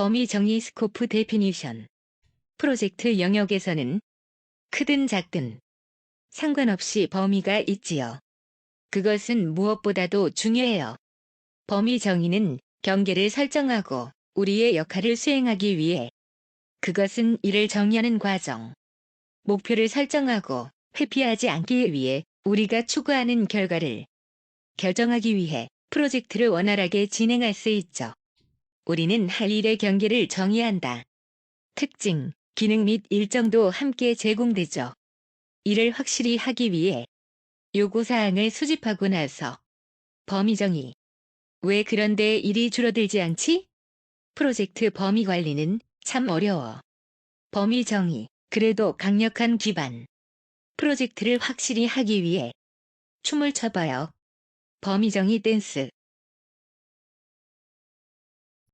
범위 정의 스코프 데피니션. 프로젝트 영역에서는 크든 작든 상관없이 범위가 있지요. 그것은 무엇보다도 중요해요. 범위 정의는 경계를 설정하고 우리의 역할을 수행하기 위해 그것은 이를 정의하는 과정. 목표를 설정하고 회피하지 않기 위해 우리가 추구하는 결과를 결정하기 위해 프로젝트를 원활하게 진행할 수 있죠. 우리는 할 일의 경계를 정의한다. 특징, 기능 및 일정도 함께 제공되죠. 이를 확실히 하기 위해 요구사항을 수집하고 나서 범위 정의. 왜 그런데 일이 줄어들지 않지? 프로젝트 범위 관리는 참 어려워. 범위 정의, 그래도 강력한 기반. 프로젝트를 확실히 하기 위해 춤을 춰봐요. 범위 정의 댄스.